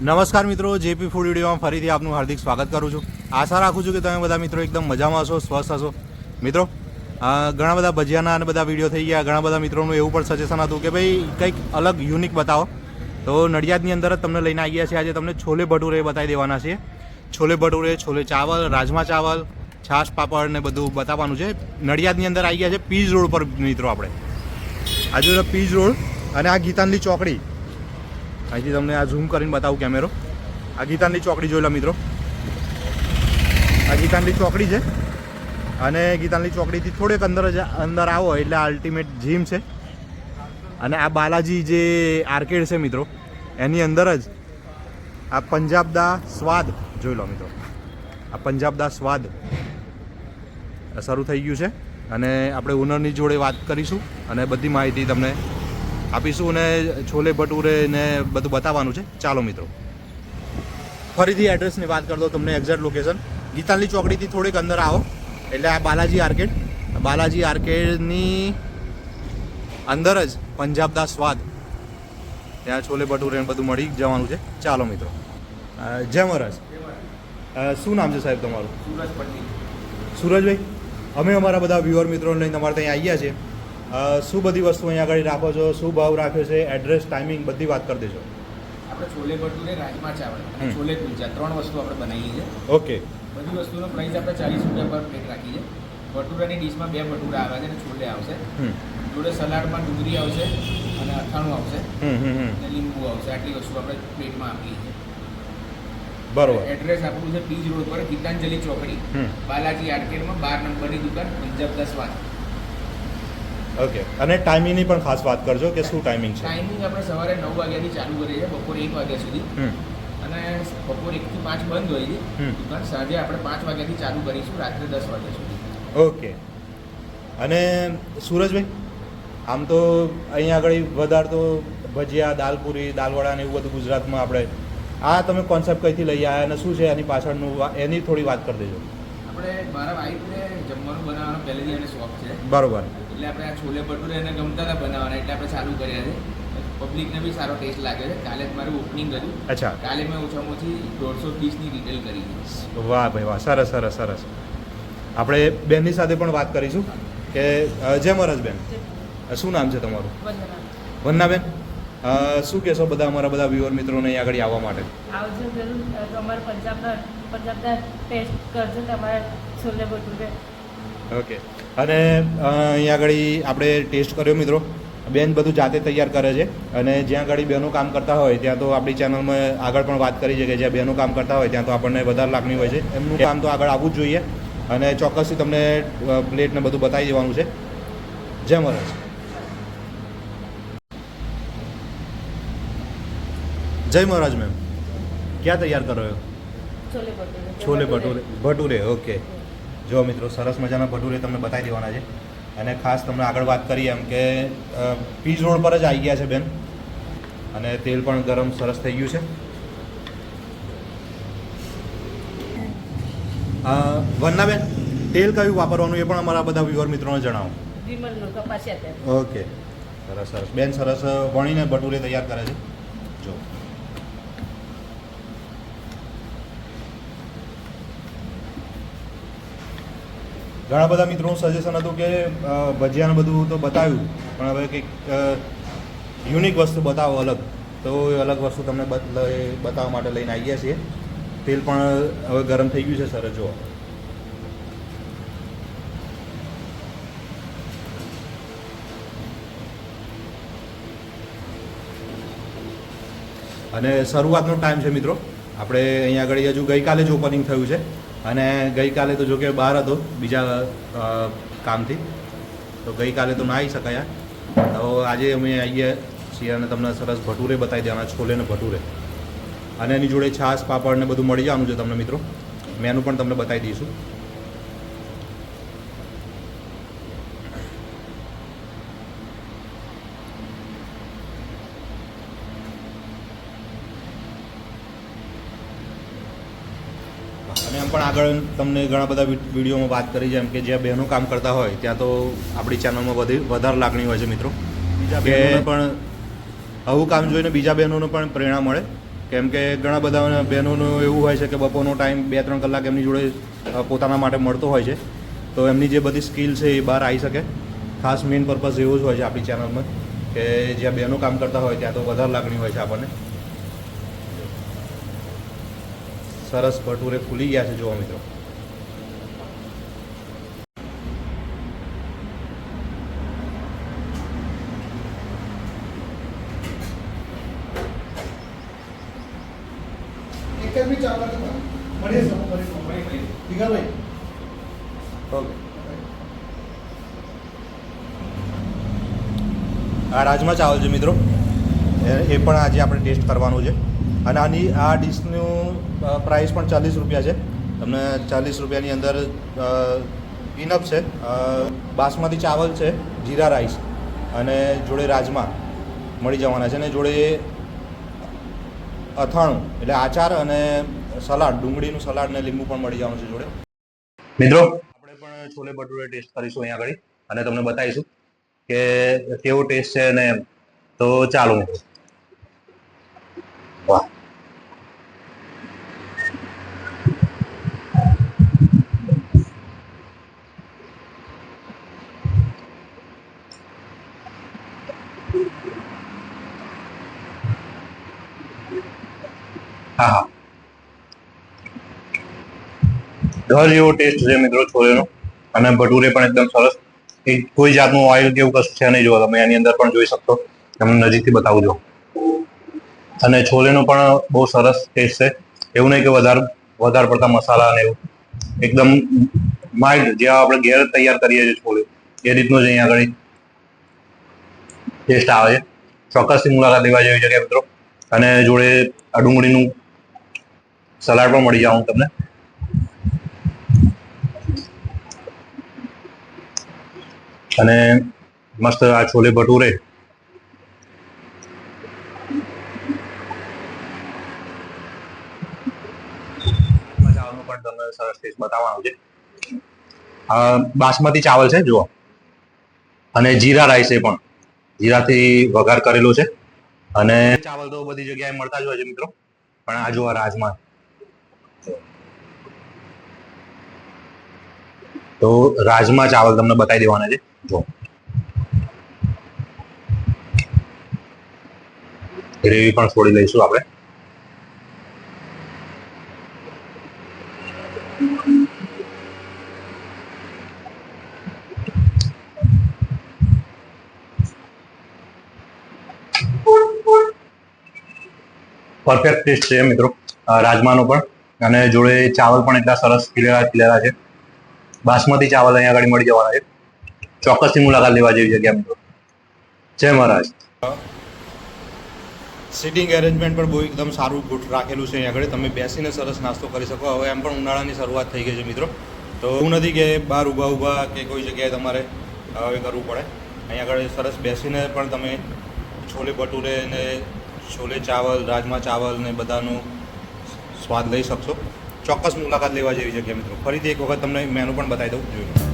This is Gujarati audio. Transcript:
નમસ્કાર મિત્રો, જેપી ફૂડ વિડીયોમાં ફરીથી આપનું હાર્દિક સ્વાગત કરું છું. આશા રાખું છું કે તમે બધા મિત્રો એકદમ મજામાં હશો, સ્વસ્થ હશો. મિત્રો ઘણા બધા ભજીયાના અને બધા વીડિયો થઈ ગયા. ઘણા બધા મિત્રોનું એવું પણ સજેશન હતું કે ભાઈ, કંઈક અલગ યુનિક બતાવો. તો નડિયાદની અંદર જ તમને લઈને આવી ગયા છે આજે તમને છોલે ભટુરે બતાવી દેવાના છે છોલે ભટુરે, છોલે ચાવલ, રાજમા ચાવલ, છાશ, પાપડ ને બધું બતાવવાનું છે. નડિયાદની અંદર આવી ગયા છે પીજ રોડ પર મિત્રો આપણે. આજુ પીજ રોડ અને આ ગીતાંજલી ચોકડી. અહીંથી તમને આ ઝૂમ કરીને બતાવું કેમેરો. આ ગીતાંજલિ ચોકડી જોયેલા મિત્રો. આ ગીતાંજલિ ચોકડી છે. અને ગીતાંજલિ ચોકડીથી થોડેક અંદર જ અંદર આવો એટલે અલ્ટિમેટ જીમ છે. અને આ બાલાજી જે આર્કેડ છે મિત્રો, એની અંદર જ આ પંજાબદા સ્વાદ જોઈ લો મિત્રો. આ પંજાબદા સ્વાદ શરૂ થઈ ગયું છે. અને આપણે ઓનરની જોડે વાત કરીશું અને બધી માહિતી તમને આપીશું અને છોલે ભટુરે ને બધું બતાવવાનું છે. ચાલો મિત્રો. ફરીથી એડ્રેસની વાત કરી દો તમને એક્ઝેક્ટ લોકેશન ગીતાલની ચોકડીથી થોડીક અંદર આવો. એટલે આ બાલાજી આર્કેડ બાલાજી આર્કેડની અંદર જ પંજાબ દા સ્વાદ ત્યાં છોલે ભટુરે બધું મળી જવાનું છે. ચાલો મિત્રો. જય મહારાજ. શું નામ છે સાહેબ તમારું? સુરજ પટેલ સુરજભાઈ અમે અમારા બધા વ્યુઅર મિત્રોને લઈને તમારે ત્યાં આવ્યા છીએ. શું બધી વસ્તુ અહીંયા આગળ રાખો છો? શું ભાવ રાખ્યો છે? એડ્રેસ ટાઈમિંગ બધી વાત કરી દેજો. આપણે છોલે ભટુરે રાજમા ચાવલ અને છોલે કુલચા ત્રણ વસ્તુ આપણે બનાવીએ છીએ. ઓકે. બધી વસ્તુનો પ્રાઇસ આપણે ચાલીસ રૂપિયા પર પ્લેટ રાખી છે ભટુરાની ડીશમાં બે ભટુરા આવે છે અને છોલે આવશે. જોડે સલાડમાં ડુંગળી આવશે અને અથાણું આવશે. અને લીંબુ આવશે. આટલી વસ્તુ આપણે પ્લેટમાં આપીએ છીએ. બરોબર. એડ્રેસ આપણું છે પીજ રોડ પર ગીતાંજલિ ચોકડી. બાલાજી આર્કેડમાં બાર નંબરની દુકાન પંજાબ દસ વાત ઓકે અને ટાઈમિંગની પણ ખાસ વાત કરજો કે શું ટાઈમિંગ છે. ટાઈમિંગ આપણે સવારે નવ વાગ્યાથી ચાલુ કરીએ છીએ બપોરે એક વાગ્યા સુધી. અને બપોર એકથી પાંચ બંધ હોય છે. દુકાન સાંજે આપણે પાંચ વાગ્યાથી ચાલુ કરીશું રાત્રે દસ વાગ્યા સુધી. ઓકે અને સુરજભાઈ આમ તો અહીંયા આગળ વધારે તો ભજીયા દાલપુરી દાલવડા ને એવું બધું ગુજરાતમાં આપણે આ તમે કોન્સેપ્ટ કઈથી લઈ આવ્યા અને શું છે એની પાછળનું એની થોડી વાત કરી દેજો. આપણે મારા વાઈફને જમવાનું બનાવવાનો પહેલેથી એને શોખ છે. બરોબર. એટલે આપણે આ છોલે ભટુરે એને ગમતા હતા બનાવવાના એટલે આપણે ચાલુ કર્યા છે. પબ્લિકને બી સારો ટેસ્ટ લાગે છે. કાલે જ મારું ઓપનિંગ કર્યું અચ્છા. કાલે મેં ઓછામાં ઓછી દોઢસો પીસની રિટેલ કરી છે. વાહ ભાઈ વાહ સરસ સરસ સરસ. આપણે બેનની સાથે પણ વાત કરીશું કે જય મહારાજ બેન. શું નામ છે તમારું? વંદનાબેન. બેન શું કહેશો બધા અમારા બધા વ્યુઅર મિત્રોને અહીં આગળ આવવા માટે? આવજો જરૂર. તમારે પંજાબના પંજાબના ટેસ્ટ કરજો તમારા છોલે ભટુરે. ઓકે. અને અહીંયા આગળ આપણે ટેસ્ટ કર્યો મિત્રો. બેન બધું જાતે તૈયાર કરે છે. અને જ્યાં આગળ બહેનો કામ કરતા હોય ત્યાં તો આપણી ચેનલમાં આગળ પણ વાત કરી છે કે જ્યાં બહેનો કામ કરતા હોય ત્યાં તો આપણને વધારે લાગણી હોય છે. એમનું કામ તો આગળ આવવું જ જોઈએ. અને ચોક્કસથી તમને પ્લેટને બધું બતાવી દેવાનું છે. જય મહારાજ. જય મહારાજ મેમ. ક્યાં તૈયાર કરો છો? છોલે ભટુરે. છોલે ભટુરે ભટુરે ઓકે. જો મિત્રો સરસ મજાના ભટુરે તમને બતાવી દેવાના છે. અને ખાસ તમને આગળ વાત કરી એમ કે પીજ રોડ પર જ આવી ગયા છે બેન. અને તેલ પણ ગરમ સરસ થઈ ગયું છે. અ, બેન તેલ કયું વાપરવાનું એ પણ અમારા બધા વ્યુઅર મિત્રોને જણાવો. ઓકે. સરસ સરસ. બેન સરસ વણીને ભટુરે તૈયાર કરે છે. જો. ઘણા બધા મિત્રોનું સજેશન હતું કે ભજીયાનું બધું તો બતાવ્યું, પણ હવે કંઈક યુનિક વસ્તુ બતાવો અલગ. તો એ અલગ વસ્તુ તમને બતાવવા માટે લઈને આવી ગયા છીએ. તેલ પણ હવે ગરમ થઈ ગયું છે સર જો અને શરૂઆતનો ટાઈમ છે મિત્રો. આપણે અહીંયા આગળ હજુ ગઈકાલે જ ઓપનિંગ થયું છે. અને ગઈકાલે તો જો કે બહાર હતો બીજા કામથી. તો ગઈકાલે તો ના આવી શકાયા. તો આજે અમે આવીએ છીએ અને તમને સરસ ભટુરે બતાવી દેવાના, છોલે ને ભટુરે. અને એની જોડે છાશ, પાપડ ને બધું મળી જવાનું છે તમને મિત્રો. મેનુ પણ તમને બતાવી દઈશું. અને એમ પણ આગળ તમને ઘણા બધા વિડીયોમાં વાત કરી જેમ કે જ્યાં બહેનો કામ કરતા હોય ત્યાં તો આપણી ચેનલમાં વધી વધારે લાગણી હોય છે મિત્રો. કે પણ આવું કામ જોઈને બીજા બહેનોને પણ પ્રેરણા મળે. કેમ કે ઘણા બધા બહેનોનું એવું હોય છે કે બપોરનો ટાઈમ બે ત્રણ કલાક એમની જોડે પોતાના માટે મળતો હોય છે. તો એમની જે બધી સ્કિલ છે એ બહાર આવી શકે. ખાસ મેઇન પર્પઝ એવો જ હોય છે આપણી ચેનલમાં કે જ્યાં બહેનો કામ કરતા હોય ત્યાં તો વધારે લાગણી હોય છે આપણને. સરસ ભટુરે ખુલી ગયા છે જોવા મિત્રો. આ રાજમા ચાવલ છે મિત્રો. એ પણ આજે આપણે ટેસ્ટ કરવાનું છે. અને આની આ ડીશનું પ્રાઇસ પણ ચાલીસ રૂપિયા છે. તમને ચાલીસ રૂપિયાની અંદર ઇનફ છે. બાસમતી ચાવલ છે જીરા રાઈસ અને જોડે રાજમા મળી જવાના છે અને જોડે અથાણું એટલે આચાર અને સલાડ ડુંગળીનું સલાડ ને લીંબુ પણ મળી જવાનું છે જોડે. મિત્રો? આપણે પણ છોલે ભટુરે ટેસ્ટ કરીશું અહીંયા આગળ. અને તમને બતાવીશું કે કેવો ટેસ્ટ છે અને તો ચાલો. મિત્રો હા. હા ઘર જેવો ટેસ્ટ છે મિત્રો છોલેનો. અને ભટુરે પણ એકદમ સરસ. એ કોઈ જાતનું ઓઇલ કે એવું કશું છે નહીં જોવા તમે એની અંદર પણ જોઈ શકશો. તમને નજીકથી બતાવું જો અને છોલેનો પણ બહુ સરસ ટેસ્ટ છે. એવું નહીં કે વધારે વધારે પડતા મસાલા અને એવું. એકદમ માઇલ્ડ જે આપણે ઘેર તૈયાર કરીએ છીએ છોલે. એ રીતનું જ અહીંયા આગળ ટેસ્ટ આવે છે. ચોક્કસથી મુલાકાત લેવા જેવી જગ્યા મિત્રો. અને જોડે આ સલાડ પણ મળી જાઉં તમને. અને મસ્ત આ છોલે ભટુરે ચાવલનું પણ તમને સરસ ટેસ્ટ બતાવવાનું છે. બાસમતી ચાવલ છે, જુઓ. અને જીરા રાઈસ એ પણ. જીરાથી વઘાર કરેલો છે. અને ચાવલ તો બધી જગ્યાએ મળતા જ હોય છે, મિત્રો. પણ આ જોવા રાજમા તો રાજમા ચાવલ તમને બતાવી દેવાના છે. જો ગ્રેવી પણ છોડી લઈશું આપણે. પરફેક્ટ ટેસ્ટ છે મિત્રો. રાજમાનો પણ. અને જોડે ચાવલ પણ એટલા સરસ ખીલેલા ખીલેલા છે. બાસમતી ચાવલ અહીંયા આગળ મળી જવાના છે. ચોક્કસથી મુલાકાત લેવા જેવી જગ્યા મિત્રો. જય મહારાજ. સિટિંગ એરેન્જમેન્ટ પણ બહુ એકદમ સારું ગુટ રાખેલું છે અહીંયા આગળ. તમે બેસીને સરસ નાસ્તો કરી શકો. હવે એમ પણ ઉનાળાની શરૂઆત થઈ ગઈ છે મિત્રો. તો એવું નથી કે બહાર ઊભા ઊભા કે કોઈ જગ્યાએ તમારે હવે કરવું પડે. અહીંયા આગળ સરસ બેસીને પણ તમે છોલે ભટુરે ને છોલે ચાવલ, રાજમા ચાવલ ને બધાનું સ્વાદ લઈ શકશો. ચોક્કસ મુલાકાત લેવા જેવી જગ્યા મિત્રો. ફરીથી એક વખત તમને મેનુ પણ બતાવી દઉં. જોઈ